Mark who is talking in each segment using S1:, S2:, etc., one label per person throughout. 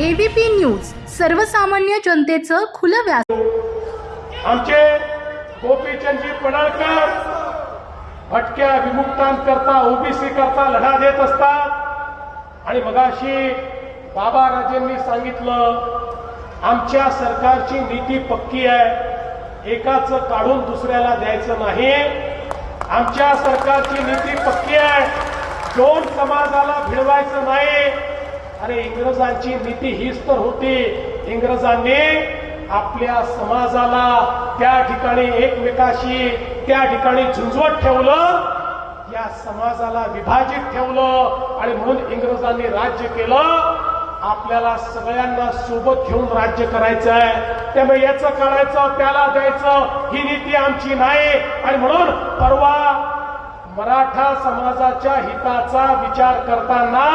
S1: ABP news सर्वसामान्य जनतेचं खुलं व्यास
S2: आमचे गोपीचंदजी पडळकर भटक्या विमुक्तांकरता ओबीसी करता लढा देत असतात. आणि मगाशी बाबा राजेंनी सांगितलं आमच्या सरकारची नीती पक्की आहे. एकाच काढून दुसऱ्याला द्यायचं नाही. आमच्या सरकारची नीती पक्की आहे. दोन समाजाला भिडवायचं नाही. आणि इंग्रजांची नीती हीच तर होती. इंग्रजांनी आपल्या समाजाला त्या ठिकाणी एकमेकाशी त्या ठिकाणी झुंजवत ठेवलं या समाजाला विभाजित ठेवलं आणि म्हणून इंग्रजांनी राज्य केलं. आपल्याला सगळ्यांना सोबत घेऊन राज्य करायचं आहे त्यामुळे याचं करायचं त्याला द्यायचं ही नीती आमची नाही. आणि म्हणून परवा मराठा समाजाच्या हिताचा विचार करताना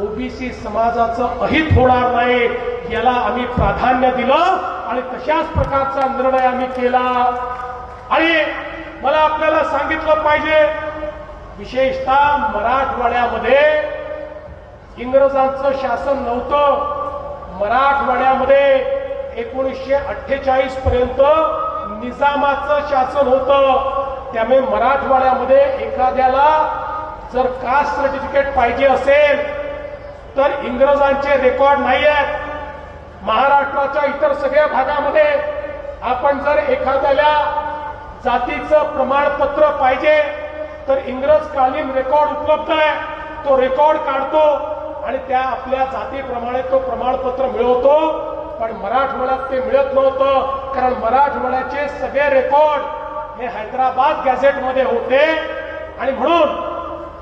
S2: ओबीसी समाजाचं अहित होणार नाही याला आम्ही प्राधान्य दिलं आणि तशाच प्रकारचा निर्णय आम्ही केला. आणि मला आपल्याला सांगितलं पाहिजे विशेषतः मराठवाड्यामध्ये इंग्रजांचं शासन नव्हतं. मराठवाड्यामध्ये एकोणीसशे अठ्ठेचाळीस पर्यंत निजामाचं शासन होतं. त्यामुळे मराठवाड्यामध्ये एखाद्याला जर कास्ट सर्टिफिकेट पाहिजे असेल तर इंग्रजांचे रेकॉर्ड नाही आहेत महाराष्ट्राच्या इतर सगळ्या भागामध्ये आपण जर एखाद्याला जातीचं प्रमाणपत्र पाहिजे तर इंग्रजकालीन रेकॉर्ड उपलब्ध आहे. तो रेकॉर्ड काढतो आणि त्या आपल्या जातीप्रमाणे तो प्रमाणपत्र मिळवतो. पण मराठवाड्यात ते मिळत नव्हतं कारण मराठवाड्याचे सगळे रेकॉर्ड हे हैदराबाद गॅझेटमध्ये होते. आणि म्हणून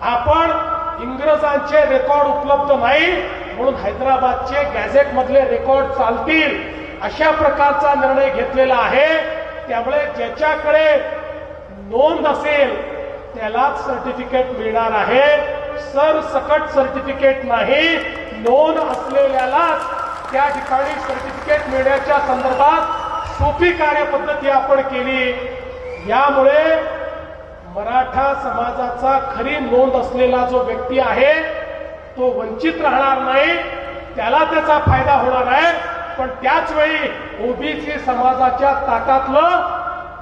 S2: आपण इंग्रजांचे रेकॉर्ड उपलब्ध नाही म्हणून हैदराबादचे गॅझेट मधले रेकॉर्ड चालतील अशा प्रकारचा निर्णय घेतलेला आहे. त्यामुळे ज्याच्याकडे नोंद असेल त्यालाच सर्टिफिकेट मिळणार आहे. सरसकट सर्टिफिकेट नाही. नोंद असलेल्यालाच त्या ठिकाणी सर्टिफिकेट मिळण्याच्या संदर्भात सोपी कार्यपद्धती आपण केली. यामुळे मराठा समाजाचा खरी नोंद असलेला जो व्यक्ती आहे तो वंचित राहणार नाही त्याला त्याचा फायदा होणार आहे. पण त्याच वेळी ओबीसी समाजाच्या ताटातलं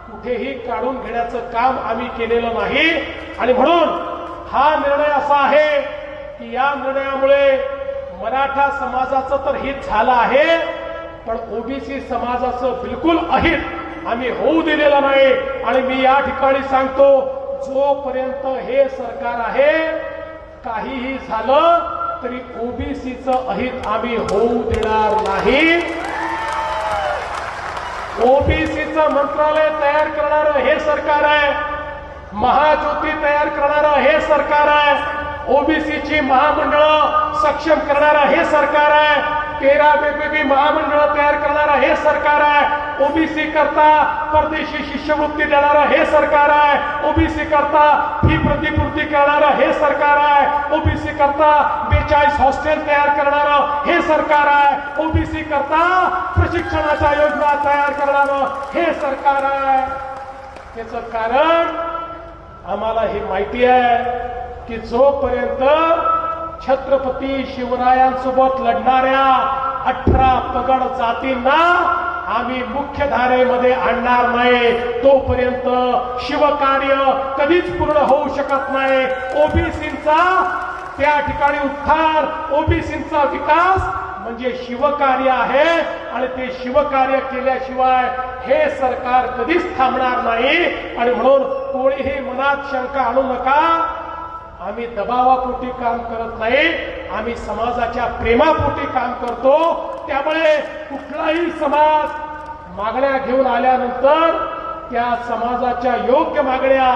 S2: कुठेही काढून घेण्याचं काम आम्ही केलेलं नाही. आणि म्हणून हा निर्णय असा आहे की या निर्णयामुळे मराठा समाजाचं तर हित झालं आहे पण ओबीसी समाजाचं बिलकुल अहित आम्ही होऊ दिलेलं नाही. आणि मी या ठिकाणी सांगतो जोपर्यंत हे सरकार आहे काहीही झालं तरी ओबीसीचं अहित आम्ही होऊ देणार नाही. ओबीसीचं मंत्रालय तयार करणारं हे सरकार आहे. महाज्योती तयार करणारं हे सरकार आहे. ओबीसीची महामंडळं सक्षम करणारं हे सरकार आहे. तेरा वेगवेगळी महामंडळं तयार करणारं हे सरकार आहे. ओबीसी करता परदेशी शिष्यवृत्ती देणारं हे सरकार आहे. ओबीसी करता फी प्रतिपूर्ती करणारं हे सरकार आहे. ओबीसी करता बेचाळीस हॉस्टेल तयार करणारं हे सरकार आहे. ओबीसी करता प्रशिक्षणाच्या योजना तयार करणारं हे सरकार आहे. याचं कारण आम्हाला हे माहिती आहे. की जोपर्यंत छत्रपती शिवरायांसोबत लढणाऱ्या अठरा पगड जातींना आम्ही मुख्य धारेमध्ये आणणार नाही तोपर्यंत शिवकार्य कधीच पूर्ण होऊ शकत नाही. ओबीसींचा त्या ठिकाणी उत्थान ओबीसींचा विकास म्हणजे शिवकार्य आहे आणि ते शिवकार्य केल्याशिवाय हे सरकार कधीच थांबणार नाही. आणि म्हणून कोणीही मनात शंका आणू नका. आम्ही दबावापोटी काम करत नाही आम्ही समाजाच्या प्रेमापोटी काम करतो. त्यामुळे कुठलाही समाज मागण्या घेऊन आल्यानंतर त्या समाजाच्या योग्य मागण्या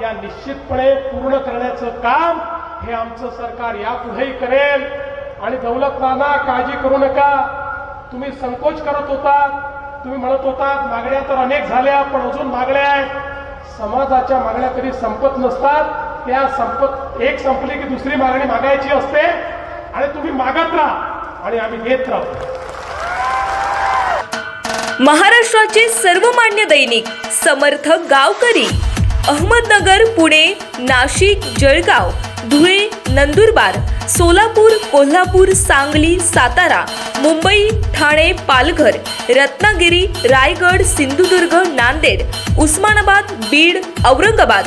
S2: या निश्चितपणे पूर्ण करण्याचं काम हे आमचं सरकार यापुढेही करेल. आणि दौलत नाना काळजी करू नका. तुम्ही संकोच करत होता तुम्ही म्हणत होता मागण्या तर अनेक झाल्या पण अजून मागण्या आहेत. समाजाच्या मागण्या कधी संपत नसतात. त्या संपत एक संपली की दुसरी मागणी मागायची असते आणि तुम्ही मागत राहा आणि आम्ही घेत राहू.
S3: महाराष्ट्राचे सर्वमान्य दैनिक समर्थ गावकरी अहमदनगर पुणे नाशिक जळगाव धुळे नंदुरबार सोलापूर कोल्हापूर सांगली सातारा मुंबई ठाणे पालघर रत्नागिरी रायगड सिंधुदुर्ग नांदेड उस्मानाबाद बीड औरंगाबाद